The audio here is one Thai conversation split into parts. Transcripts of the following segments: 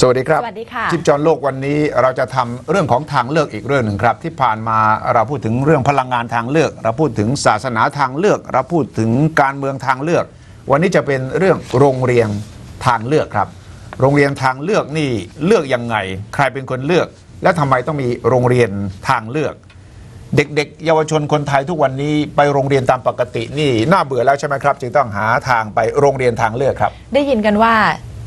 สวัสดีครับ สวัสดีค่ะ จิบจอนโลกวันนี้เราจะทำเรื่องของทางเลือกอีกเรื่องหนึ่งครับ ที่ผ่านมาเราพูดถึงเรื่องพลังงานทางเลือก เราพูดถึงศาสนาทางเลือก เราพูดถึงการเมืองทางเลือก วันนี้จะเป็นเรื่องโรงเรียนทางเลือกครับ โรงเรียนทางเลือกนี่เลือกยังไง ใครเป็นคนเลือก และทำไมต้องมีโรงเรียนทางเลือก เด็กๆ เยาวชนคนไทยทุกวันนี้ไปโรงเรียนตามปกตินี่น่าเบื่อแล้วใช่ไหมครับ จึงต้องหาทางไปโรงเรียนทางเลือกครับ ได้ยินกันว่า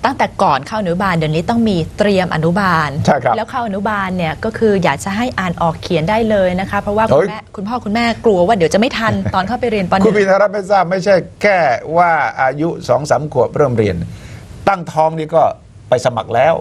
ตั้งแต่ก่อนเข้าอนุบาลเดี๋ยวนี้ต้องมีเตรียมอนุบาล ใช่ครับแล้วเข้าอนุบาลเนี่ยก็คืออยากจะให้อ่านออกเขียนได้เลยนะคะ เพราะว่าเฮ้คุณย แม่คุณพ่อคุณแม่กลัวว่าเดี๋ยวจะไม่ทัน ตอนเข้าไปเรียนปหคุณนึ่งพีธรัตน์ไม่ทราบไม่ใช่แค่ว่าอายุสองสามขวบเริ่มเรียน ตั้งท้องนี่ก็ไปสมัครแล้ว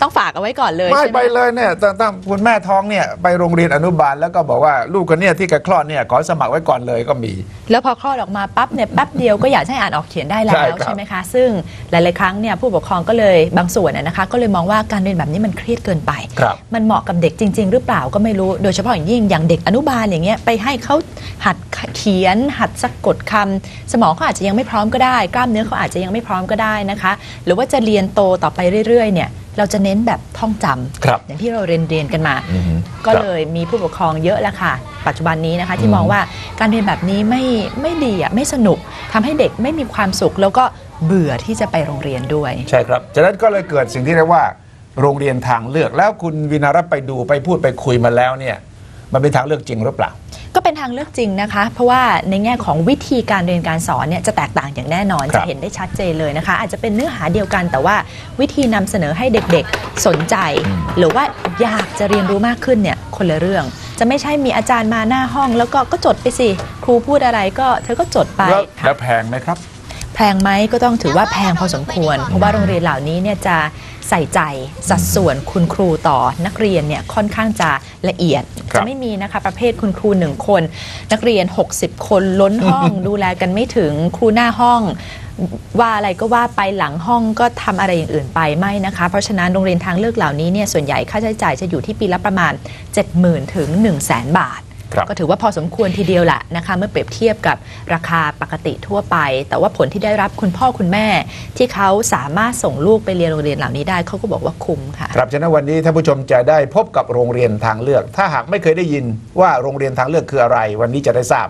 ต้องฝากเอาไว้ก่อนเลยไม่ใช่ไหไปมเลยเนี่ยตั้งตั้งคุณแม่ท้องเนี่ยไปโรงเรียนอนุบาลแล้วก็บอกว่าลูกคนเนี้ยที่กระคลอดเนี่ยขอสมัครไว้ก่อนเลยก็มี แล้วพอคลอดออกมาปั๊บเนี่ยแป๊บเดียวก็อยากให้อ่านออกเขียนได้แล้ใช่วครับ ใช่ไหมคะ ซึ่งหลาย ๆ ครั้งเนี่ยผู้ปกครองก็เลยบางส่วนนะนะคะ ก็เลยมองว่าการเรียนแบบนี้มันเครียดเกินไป ครับ มันเหมาะกับเด็กจริง ๆ หรือเปล่าก็ไม่รู้โดยเฉพาะอย่างยิ่งอย่างเด็กอนุบาลอย่างเงี้ยไปให้เขาหัดเขียน หัดสะกดคำสมองเขาอาจจะยังไม่พร้อมก็ได้ กล้ามเนื้อเขาอาจจะยังไม่พร้อมก็ได้นะคะ หรือว่าจะเรียนโตต่อไปเรื่อย ๆ เนี่ย เราจะเน้นแบบท่องจำครับอย่างที่เราเรียนเรียนกันมาอือฮึก็ครับเลยมีผู้ปกครองเยอะแล้วค่ะ ปัจจุบันนี้นะคะที่อืมมองว่าการเรียนแบบนี้ไม่ไม่ดีอะไม่สนุกทำให้เด็กไม่มีความสุข แล้วก็เบื่อที่จะไปโรงเรียนด้วย ใช่ครับจากนั้นก็เลยเกิดสิ่งที่เรียกว่า โรงเรียนทางเลือกแล้วคุณวินารัตน์ไปดูไปพูดไปคุยมาแล้วเนี่ย มันเป็นทางเลือกจริงหรือเปล่า ก็เป็นทางเลือกจริงนะคะ เพราะว่าในแง่ของวิธีการเรียนการสอนเนี่ยจะแตกต่างอย่างแน่นอนครับจะเห็นได้ชัดเจนเลยนะคะ อาจจะเป็นเนื้อหาเดียวกัน แต่ว่าวิธีนำเสนอให้เด็กๆสนใจ หรือว่าอยากจะเรียนรู้มากขึ้นเนี่ยคนละเรื่อง จะไม่ใช่มีอาจารย์มาหน้าห้อง แล้วก็ก็จดไปสิครูพูดอะไรก็เธอก็จดไปแล้วค่ะแล้วแพงไหมครับแพงไหมก็ต้องถือว่าแพงพอสมควร เพราะว่าโรงเรียนเหล่านี้เนี่ยจะใส่ใจสัดส่วนคุณครูต่อนักเรียนเนี่ยค่อนข้างจะละเอียด ครับจะไม่มีนะคะประเภทคุณครูหนึ่งคน นักเรียน 60 คนล้นห้อง ดูแลกันไม่ถึงครูหน้าห้อง ว่าอะไรก็ว่าไปหลังห้องก็ทำอะไรอย่างอื่นไปไม่นะคะ เพราะฉะนั้นโรงเรียนทางเลือกเหล่านี้เนี่ยส่วนใหญ่ค่าใช้จ่ายจะอยู่ที่ปีละประมาณ 70,000 ถึง 1 0 0 0 0 0บาทครับ ก็ถือว่าพอสมควรทีเดียวแหละนะคะเมื่อเปรียบเทียบกับราคาปกติทั่วไป แต่ว่าผลที่ได้รับคุณพ่อคุณแม่ ที่เขาสามารถส่งลูกไปเรียนโรงเรียนเหล่านี้ได้เขาก็บอกว่าคุ้มค่ะครับฉะนั้นวันนี้ท่านผู้ชมจะได้พบกับโรงเรียนทางเลือก ถ้าหากไม่เคยได้ยินว่าโรงเรียนทางเลือกคืออะไร วันนี้จะได้ทราบ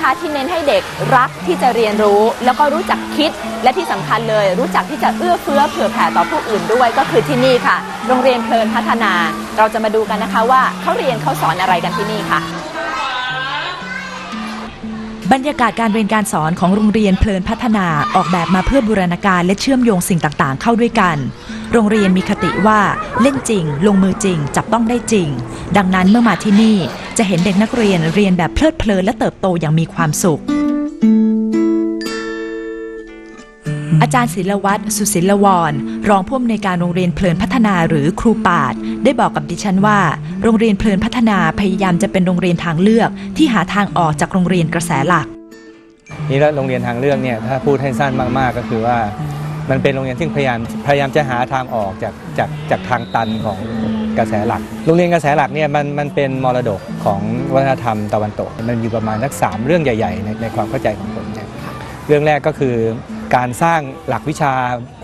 นะคะที่เน้นให้เด็กรักที่จะเรียนรู้ แล้วก็รู้จักคิดและที่สำคัญเลย รู้จักที่จะเอื้อเฟื้อเผื่อแผ่ต่อผู้อื่นด้วยก็คือที่นี่ค่ะ โรงเรียนเพลินพัฒนา เราจะมาดูกันนะคะว่าเขาเรียนเขาสอนอะไรกันที่นี่ค่ะ บรรยากาศการเรียนการสอนของโรงเรียนเพลินพัฒนาออกแบบมาเพื่อบูรณาการและเชื่อมโยงสิ่งต่างๆ เข้าด้วยกัน โรงเรียนมีคติว่าเล่นจริง ลงมือจริง จับต้องได้จริง ดังนั้นเมื่อมาที่นี่จะเห็นเด็กนักเรียนเรียนแบบเพลิดเพลินและเติบโตอย่างมีความสุข อาจารย์ศิลวัตรสุศิลวร รองผู้อำนวยการโรงเรียนเพลินพัฒนาหรือครูปาด ได้บอกกับดิฉันว่า โรงเรียนเพลินพัฒนาพยายามจะเป็นโรงเรียนทางเลือกที่หาทางออกจากโรงเรียนกระแสหลัก นี่แล้วโรงเรียนทางเลือกเนี่ยถ้าพูดให้สั้นมากๆก็คือว่า มันเป็นโรงเรียนที่พยายามพยายามจะหาทางออกจากจากจากทางตันของกระแสหลัก โรงเรียนกระแสหลักเนี่ยมันมันเป็นมรดกของวัฒนธรรมตะวันตก มันอยู่ประมาณสักสามเรื่องใหญ่ ๆ ในในความเข้าใจของผมเนี่ยเรื่องแรกก็คือ การสร้างหลักวิชา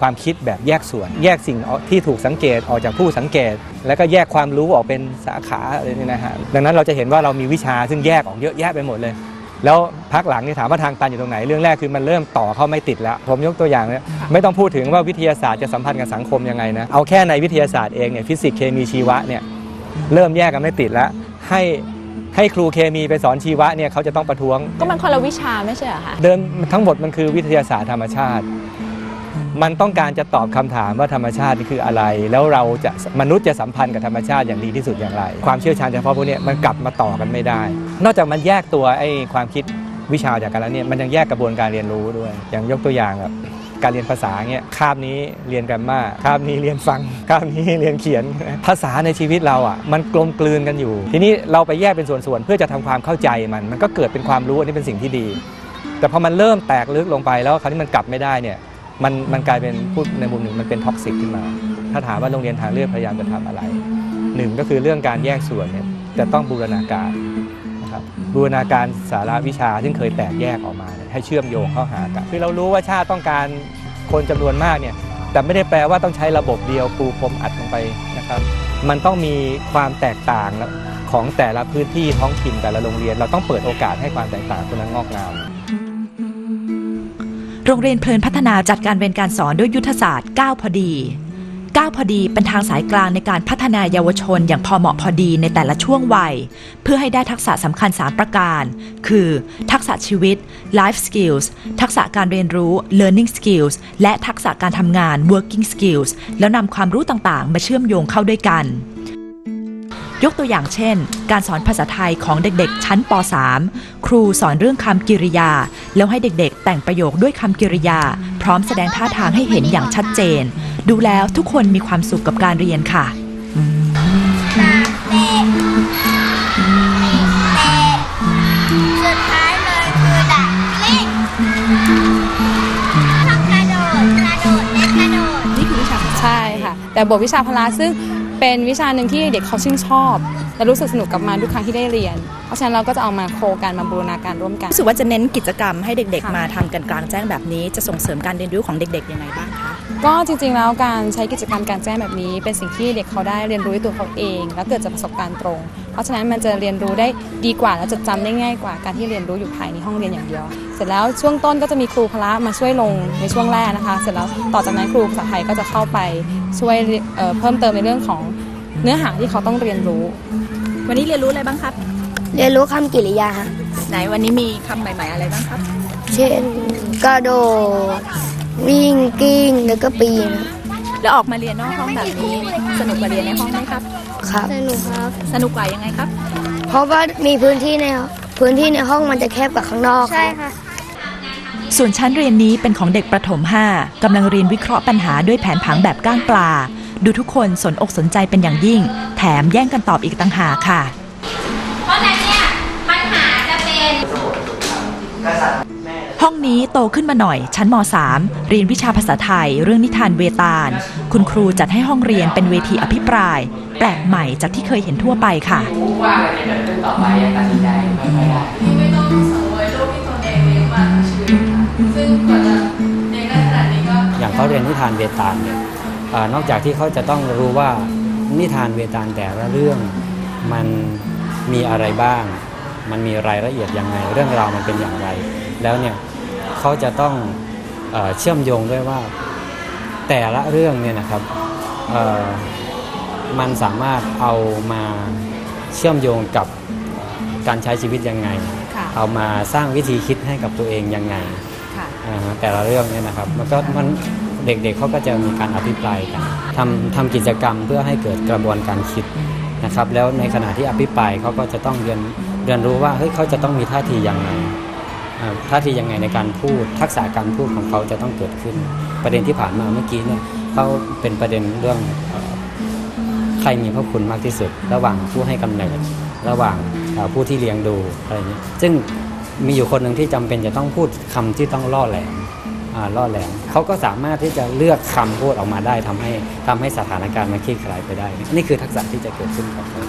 ความคิดแบบแยกส่วน แยกสิ่งที่ถูกสังเกตออกจากผู้สังเกต แล้วก็แยกความรู้ออกเป็นสาขาอะไรนี่นะฮะดังนั้นเราจะเห็นว่าเรามีวิชาซึ่งแยกออกเยอะแยะไปหมดเลย แล้วพักหลังนี่ถามว่าทางตันอยู่ตรงไหนเรื่องแรกคือมันเริ่มต่อเข้าไม่ติดแล้ว ผมยกตัวอย่างเนี่ยไม่ต้องพูดถึงว่าวิทยาศาสตร์จะสัมพันธ์กับสังคมยังไงนะเอาแค่ในวิทยาศาสตร์เองเนี่ยฟิสิกส์เคมีชีวะเนี่ยเริ่มแยกกันไม่ติดแล้วให้ ให้ครูเคมีไปสอนชีวะเนี่ยเขาจะต้องประท้วง ก็มันคนละวิชาไม่ใช่เหรอคะ เดิมทั้งหมดมันคือวิทยาศาสตร์ธรรมชาติ มันต้องการจะตอบคำถามว่าธรรมชาตินี่คืออะไร แล้วเราจะมนุษย์จะสัมพันธ์กับธรรมชาติอย่างดีที่สุดอย่างไร ความเชี่ยวชาญเฉพาะพวกเนี้ยมันกลับมาต่อกันไม่ได้ นอกจากมันแยกตัวไอ้ความคิดวิชาจากกันแล้วเนี่ยมันยังแยกกระบวนการเรียนรู้ด้วย อย่างยกตัวอย่างแบบ การเรียนภาษาเงี้ยคาบนี้เรียนแกรมมาคาบนี้เรียนฟังคาบนี้เรียนเขียน ภาษาในชีวิตเราอะมันกลมกลืนกันอยู่ ทีนี้เราไปแยกเป็นส่วนๆเพื่อจะทำความเข้าใจมัน มันก็เกิดเป็นความรู้อันนี้เป็นสิ่งที่ดี แต่พอมันเริ่มแตกลึกลงไปแล้วคราวนี้มันกลับไม่ได้เนี่ยมันมันกลายเป็นพูดในมุมหนึ่งมันเป็นท็อกซิกขึ้นมา ถ้าถามว่าโรงเรียนทางเลือกพยายามจะทำอะไรหนึ่งก็คือเรื่องการแยกส่วนเนี่ยจะต้องบูรณาการ นะครับบูรณาการสาระวิชาซึ่งเคยแตกแยกออกมาให้เชื่อมโยงเข้าหากันคือเรารู้ว่าชาติต้องการคนจำนวนมากเนี่ยแต่ไม่ได้แปลว่าต้องใช้ระบบเดียวปูพรมอัดลงไปนะครับ มันต้องมีความแตกต่างของแต่ละพื้นที่ท้องถิ่นแต่ละโรงเรียน เราต้องเปิดโอกาสให้ความแตกต่างตรงนั้นงอกงามโรงเรียนเพลินพัฒนาจัดการเรียนการสอนด้วยยุทธศาสตร์ 9 พอดี 9 พอดีเป็นทางสายกลางในการพัฒนาเยาวชนอย่างพอเหมาะพอดีในแต่ละช่วงวัย เพื่อให้ได้ทักษะสำคัญ 3 ประการ คือ ทักษะชีวิต life skills ทักษะการเรียนรู้ learning skills และทักษะการทำงาน working skills แล้วนำความรู้ต่างๆ มาเชื่อมโยงเข้าด้วยกัน ยกตัวอย่างเช่น การสอนภาษาไทยของเด็กๆ ชั้นป .3 ครูสอนเรื่องคำกริยา แล้วให้เด็กๆ แต่งประโยคด้วยคำกริยา ร้อมแสดงท่าทางให้เห็นอย่างชัดเจน ดูแล้วทุกคนมีความสุขกับการเรียนค่ะสุดท้ายเลยคือดักลิงทำกระโดดกระโดดเล่นกระโดดนี่คือวิชาใช่ค่ะ แต่บทวิชาพละซึ่ง เป็นวิชาหนึ่งที่เด็กเขาชื่นชอบ และรู้สึกสนุกกับมันทุกครั้งที่ได้เรียน เพราะฉะนั้นเราก็จะเอามาโคกันมาบูรณาการร่วมกันรู้สึกว่าจะเน้นกิจกรรมให้เด็ก ๆ มาทำกันกลางแจ้งแบบนี้จะส่งเสริมการเรียนรู้ของเด็กๆยังไงบ้างคะ ก็จริงๆแล้วการใช้กิจกรรมการแจ้งแบบนี้ เป็นสิ่งที่เด็กเขาได้เรียนรู้ด้วยตัวเขาเอง แล้วเกิดจากประสบการณ์ตรง เพราะฉะนั้นมันจะเรียนรู้ได้ดีกว่าและจดจำได้ง่ายกว่าการที่เรียนรู้อยู่ภายในห้องเรียนอย่างเดียว เสร็จแล้วช่วงต้นก็จะมีครูพละมาช่วยลงในช่วงแรกนะคะ เสร็จแล้วต่อจากนั้นครูภาษาไทยก็จะเข้าไปช่วยเอ่อเพิ่มเติมในเรื่องของเนื้อหาที่เขาต้องเรียนรู้ วันนี้เรียนรู้อะไรบ้างครับ เรียนรู้คำกริยาฮะไหนวันนี้มีคำใหม่ ๆอะไรบ้างครับ เช่นกระโดด วิ่งกิ้งแล้วก็ปีนแล้วออกมาเรียนนอกห้องแบบนี้ สนุกกว่าเรียนในห้องไหมครับ ครับ สนุกครับ สนุกกว่ายังไงครับ เพราะว่ามีพื้นที่ในพื้นที่ในห้องมันจะแคบกว่าข้างนอกใช่ค่ะส่วนชั้นเรียนนี้เป็นของเด็กประถม 5กำลังเรียนวิเคราะห์ปัญหาด้วยแผนผังแบบก้างปลา ดูทุกคนสนอกสนใจเป็นอย่างยิ่ง แถมแย่งกันตอบอีกต่างหากค่ะ นี้โตขึ้นมาหน่อย ชั้นม .3 เรียนวิชาภาษาไทย เรื่องนิทานเวตาล คุณครูจัดให้ห้องเรียนเป็นเวทีอภิปราย แปลกใหม่จากที่เคยเห็นทั่วไปค่ะอย่างเขาเรียนนิทานเวตาลเนี่ยเออนอกจากที่เขาจะต้องรู้ว่านิทานเวตาลแต่ละเรื่องมันมีอะไรบ้าง มันมีรายละเอียดยังไง เรื่องราวมันเป็นอย่างไร แล้วเนี่ย เขาจะต้องเออเชื่อมโยงด้วยว่าแต่ละเรื่องเนี่ยนะครับเอ่อมันสามารถเอามาเชื่อมโยงกับการใช้ชีวิตยังไงค่ะเอามาสร้างวิธีคิดให้กับตัวเองยังไงค่ะอ่าฮะแต่ละเรื่องเนี่ยนะครับมันก็มันเด็กๆเขาก็จะมีการอภิปรายกันทำทำกิจกรรมเพื่อให้เกิดกระบวนการคิดนะครับ แล้วในขณะที่อภิปรายเขาก็จะต้องเรียนเรียนรู้ว่าเฮ้ยเขาจะต้องมีท่าทียังไงอ่า ท่าทียังไงในการพูดทักษะการพูดของเขาจะต้องเกิดขึ้น ประเด็นที่ผ่านมาเมื่อกี้เนี่ยเขาเป็นประเด็นเรื่องใครมีพระคุณมากที่สุด ระหว่างผู้ให้กำเนิดระหว่างผู้ที่เลี้ยงดูอะไรอย่างนี้ซึ่งมีอยู่คนหนึ่งที่จำเป็นจะต้องพูดคำที่ต้องล่อแหลมล่อแหลมเขาก็สามารถที่จะเลือกคำพูดออกมาได้ทำให้ทำให้สถานการณ์มันคลี่คลายไปได้ นี่คือทักษะที่จะเกิดขึ้นกับเขา